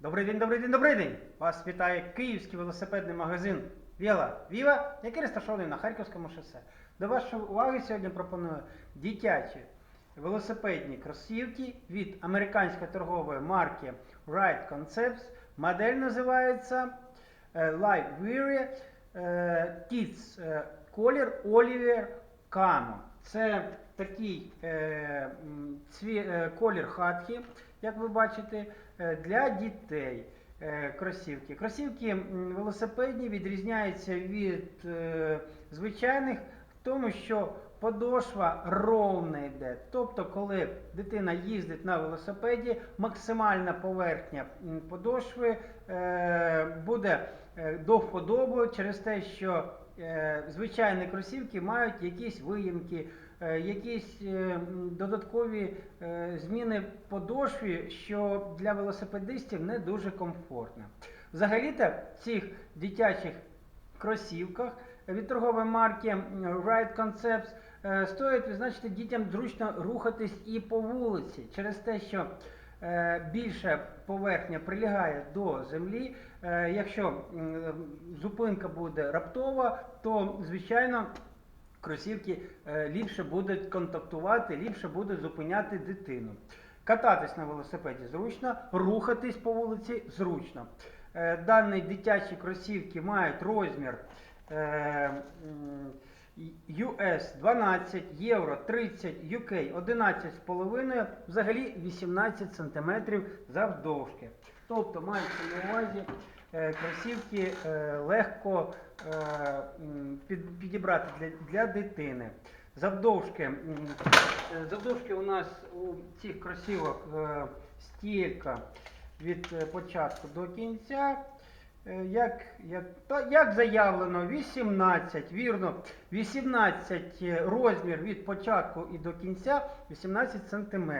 Добрий день, добрий день, добрий день! Вас вітає київський велосипедний магазин Віла Віва, який розташований на Харківському шосе. До вашої уваги сьогодні пропоную дитячі велосипедні кросівки від американської торгової марки Ride Concepts. Модель називається е, Live Weary е, Kids е, колір Oliver Camo. Це такий е, цві, е, колір хатки, як ви бачите, е, для дітей. е, Кросівки. Кросівки велосипедні відрізняються від е, звичайних в тому, що подошва ровна йде. Тобто, коли дитина їздить на велосипеді, максимальна поверхня подошви буде до вподоби через те, що звичайні кросівки мають якісь виїмки, якісь е, додаткові е, зміни подошві, що для велосипедистів не дуже комфортно. Взагалі-то в цих дитячих кросівках від торгової марки Ride Concepts е, стоїть відзначити дітям зручно рухатись і по вулиці через те, що е, більша поверхня прилягає до землі. Е, Якщо зупинка буде раптова, то звичайно кросівки е, ліпше будуть контактувати, ліпше будуть зупиняти дитину. Кататись на велосипеді зручно, рухатись по вулиці зручно. Е, Дані дитячі кросівки мають розмір е, US 12, Євро 30, UK 11,5, взагалі 18 см завдовжки. Тобто мається на увазі е, кросівки е, легко е, підібрати для, для дитини. Завдовжки, е, завдовжки у нас у цих кросівок е, стілька від е, початку до кінця. Е, Як, як, як заявлено, 18, вірно, 18 розмір від початку і до кінця 18 см.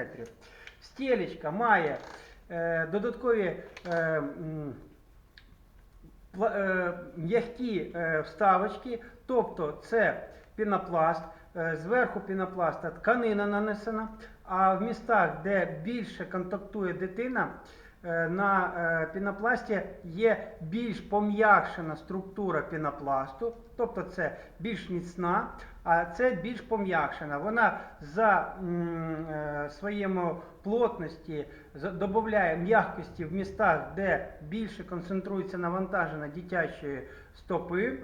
Стілечка має е, додаткові е, е, м'які е, вставочки, тобто це пінопласт, е, зверху пінопласта тканина нанесена, а в містах, де більше контактує дитина, е, на е, пінопласті є більш пом'якшена структура пінопласту, тобто це більш міцна, а це більш пом'якшена. Вона за е, своєму плотності додає м'якості в містах, де більше концентрується навантаження дитячої стопи.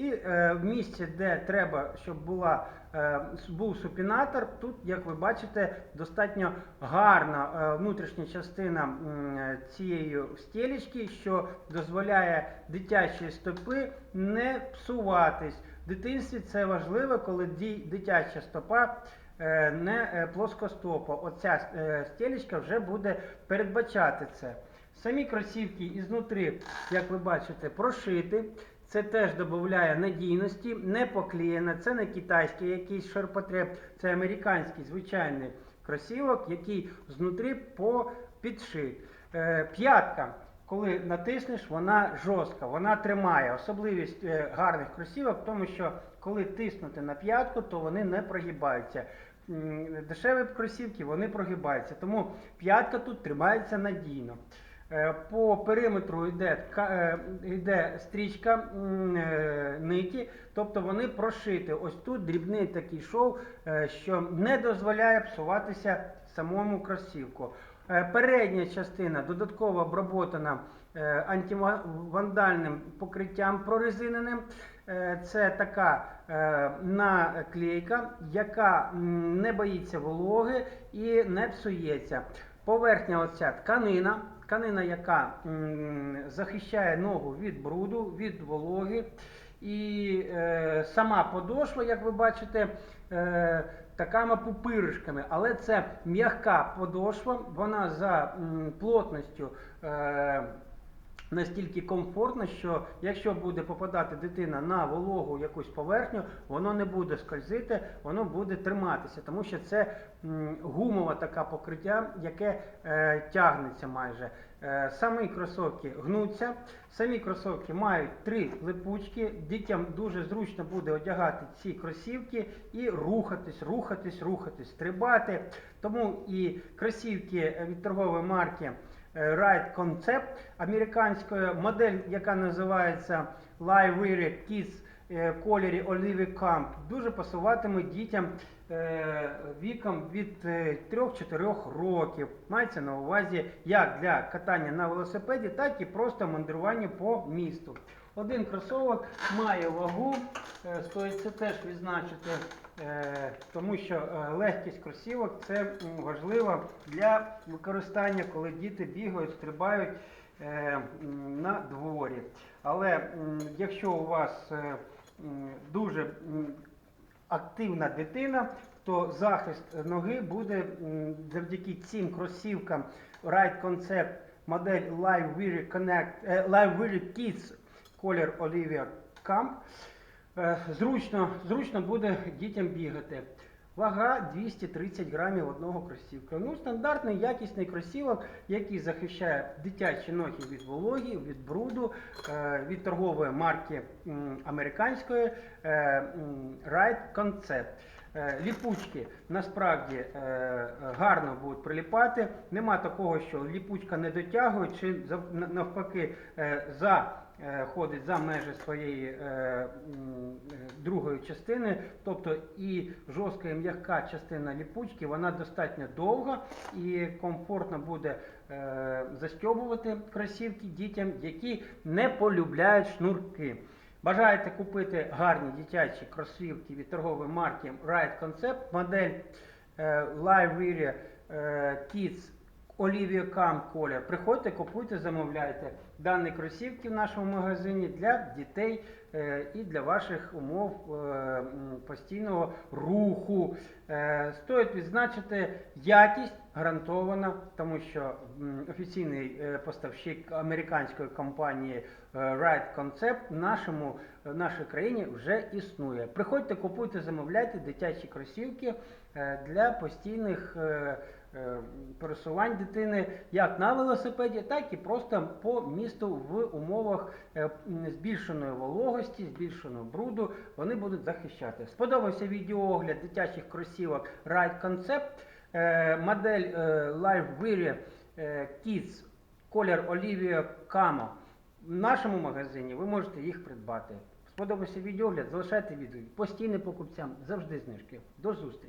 І е, в місці, де треба, щоб була, е, був супінатор, тут, як ви бачите, достатньо гарна е, внутрішня частина е, цієї стелечки, що дозволяє дитячої стопи не псуватись. В дитинстві це важливо, коли дитяча стопа е, не е, плоскостопа. Оця е, стелечка вже буде передбачати це. Самі кросівки ізнутри, як ви бачите, прошити. Це теж додає надійності, не поклеєно, це не китайський якийсь ширпотреб, це американський звичайний кросівок, який знутрі попідшит. Е, П'ятка, коли натиснеш, вона жорстка, вона тримає. Особливість е, гарних кросівок в тому, що коли тиснути на п'ятку, то вони не прогибаються. Дешеві кросівки вони прогибаються, тому п'ятка тут тримається надійно. Е, По периметру йде, е, йде стрічка е, ниті, тобто вони прошиті. Ось тут дрібний такий шов, що не дозволяє псуватися самому кросівку. Е, Передня частина додатково оброботана е, антивандальним покриттям прорезиненим. Це така наклейка, яка не боїться вологи і не псується. Поверхня оця тканина, тканина, яка захищає ногу від бруду, від вологи. І е, сама подошва, як ви бачите, е, такими пупиришками, але це м'яка подошва, вона за м, плотністю. Е, настільки комфортно, що якщо буде попадати дитина на вологу якусь поверхню, воно не буде скользити, воно буде триматися, тому що це гумове таке покриття, яке е, тягнеться майже. Е, самі кросовки гнуться, самі кросовки мають три липучки. Дітям дуже зручно буде одягати ці кросівки і рухатись, рухатись, рухатись, стрибати. Тому і кросівки від торгової марки е, Ride Concept американською, модель, яка називається Live Kids е, в кольорі Olive Camp, дуже пасуватиме дітям е, віком від е, 3-4 років. Мається на увазі як для катання на велосипеді, так і просто мандрування по місту. Один кросовок має вагу, е, стоїть це теж відзначити, е, тому що е, легкість кросівок це важливо для використання, коли діти бігають, стрибають на дворі. Але якщо у вас дуже активна дитина, то захист ноги буде завдяки цим кросівкам Ride Concept модель Live Connect, Live Kids колір Olivia Camp. Е, Зручно, зручно буде дітям бігати. Вага 230 грамів одного кросівка. Ну, стандартний якісний кросівок, який захищає дитячі ноги від вологі, від бруду, е, від торгової марки американської е, Ride Concept. Е, Ліпучки насправді е, гарно будуть приліпати. Нема такого, що ліпучка не дотягує, чи навпаки е, за ходить за межі своєї другої частини, тобто і жорстка і м'яка частина ліпучки, вона достатньо довга і комфортно буде застьобувати кросівки дітям, які не полюбляють шнурки. Бажаєте купити гарні дитячі кросівки від торгової марки Ride Concept, модель е, Live е, Kids Olivia Camp колір. Приходьте, купуйте, замовляйте дані кросівки в нашому магазині для дітей е, і для ваших умов постійного руху. Стоїть відзначити якість гарантована, тому що офіційний е, поставщик американської компанії е, Ride Concept в нашому в нашій країні вже існує. Приходьте, купуйте, замовляйте дитячі кросівки е, для постійних е, е, пересувань дитини як на велосипеді, так і просто по місту в умовах е, збільшеної вологості, збільшеного бруду. Вони будуть захищати. Сподобався відеоогляд дитячих кросівок Ride Concept. Е, Модель е, Live е, Kids колір Olivia Camo. В нашому магазині ви можете їх придбати. Сподобався відеогляд, залишайте відео. Постійним покупцям завжди знижки. До зустрічі!